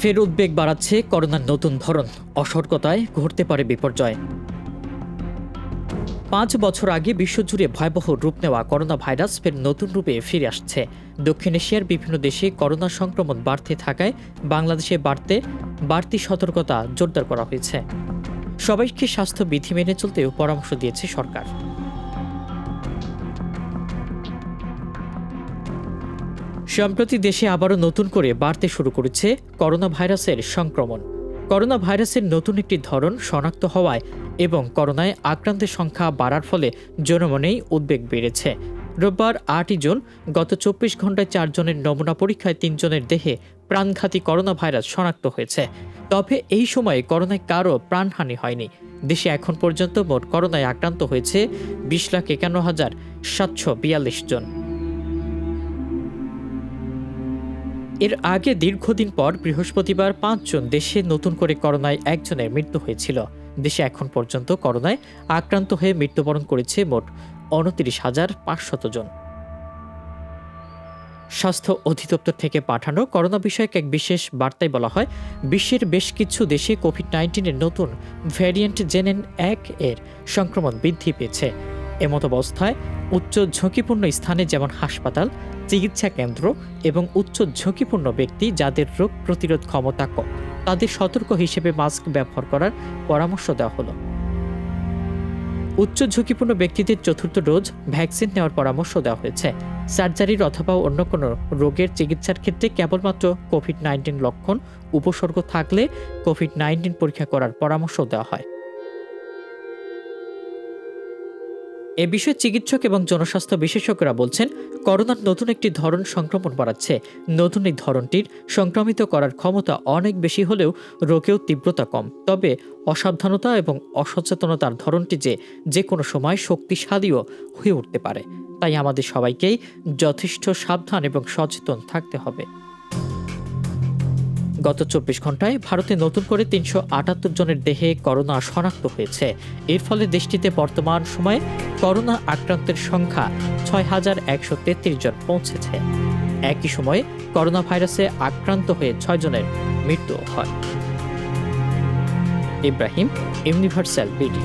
ফের উদ্বেগ বাড়াচ্ছে করোনার নতুন ধরন। অসতর্কতায় ঘটতে পারে বিপর্যয়। পাঁচ বছর আগে বিশ্বজুড়ে ভয়াবহ রূপ নেওয়া করোনা ভাইরাস ফের নতুন রূপে ফিরে আসছে। দক্ষিণ এশিয়ার বিভিন্ন দেশে করোনা সংক্রমণ বাড়তে থাকায় বাংলাদেশে বাড়তে, বাড়তি সতর্কতা জোরদার করা হয়েছে। সবাইকে স্বাস্থ্য বিধি মেনে চলতেও পরামর্শ দিয়েছে সরকার। সম্প্রতি দেশে আবারও নতুন করে বাড়তে শুরু করেছে করোনা ভাইরাসের সংক্রমণ। করোনা ভাইরাসের নতুন একটি ধরন শনাক্ত হওয়ায় এবং করোনায় আক্রান্তের সংখ্যা বাড়ার ফলে জনমনেই উদ্বেগ বেড়েছে। রোববার আটই জুন গত চব্বিশ ঘন্টায় চারজনের নমুনা পরীক্ষায় তিনজনের দেহে প্রাণঘাতী করোনা ভাইরাস শনাক্ত হয়েছে। তবে এই সময়ে করোনায় কারও প্রাণহানি হয়নি। দেশে এখন পর্যন্ত মোট করোনায় আক্রান্ত হয়েছে বিশ লাখ একান্ন হাজার সাতশো বিয়াল্লিশ জন। এর আগে দীর্ঘদিন পর বৃহস্পতিবার পাঁচজন দেশে নতুন করে করোনায় একজনের মৃত্যু হয়েছিল। দেশে এখন পর্যন্ত করোনায় আক্রান্ত হয়ে মৃত্যুবরণ করেছে মোট উনত্রিশ হাজার পাঁচশত জন। স্বাস্থ্য অধিদপ্তর থেকে পাঠানো করোনা বিষয়ক এক বিশেষ বার্তায় বলা হয়, বিশ্বের বেশ কিছু দেশে কোভিড নাইন্টিনের নতুন ভ্যারিয়েন্ট জেনেন এক এর সংক্রমণ বৃদ্ধি পেয়েছে। এমত অবস্থায় উচ্চ ঝুঁকিপূর্ণ স্থানে যেমন হাসপাতাল চিকিৎসা কেন্দ্র এবং উচ্চ ঝুঁকিপূর্ণ ব্যক্তি যাদের রোগ প্রতিরোধ ক্ষমতা কম, তাদের সতর্ক হিসেবে মাস্ক ব্যবহার করার পরামর্শ দেওয়া হলো। উচ্চ ঝুঁকিপূর্ণ ব্যক্তিদের চতুর্থ ডোজ ভ্যাকসিন নেওয়ার পরামর্শ দেওয়া হয়েছে। সার্জারির অথবা অন্য কোনো রোগের চিকিৎসার ক্ষেত্রে কেবলমাত্র কোভিড নাইন্টিন লক্ষণ, উপসর্গ থাকলে কোভিড নাইন্টিন পরীক্ষা করার পরামর্শ দেওয়া হয়। এ বিষয়ে চিকিৎসক এবং জনস্বাস্থ্য বিশেষজ্ঞরা বলছেন, করোনার নতুন একটি ধরন সংক্রমণ বাড়াচ্ছে। নতুন এই ধরনটির সংক্রমিত করার ক্ষমতা অনেক বেশি হলেও রোগেও তীব্রতা কম। তবে অসাবধানতা এবং অসচেতনতার ধরনটি যে যে কোনো সময় শক্তিশালীও হয়ে উঠতে পারে। তাই আমাদের সবাইকেই যথেষ্ট সাবধান এবং সচেতন থাকতে হবে। গত চব্বিশ ঘন্টায় ভারতে নতুন করে তিনশো আটাত্তর জনের দেহে করোনা শনাক্ত হয়েছে। এর ফলে দেশটিতে বর্তমান সময়ে করোনা আক্রান্তের সংখ্যা ছয় হাজার একশো তেত্রিশ জন পৌঁছেছে। একই সময়ে করোনা ভাইরাসে আক্রান্ত হয়ে ছয় জনের মৃত্যু হয়। Ibrahim, universal BD.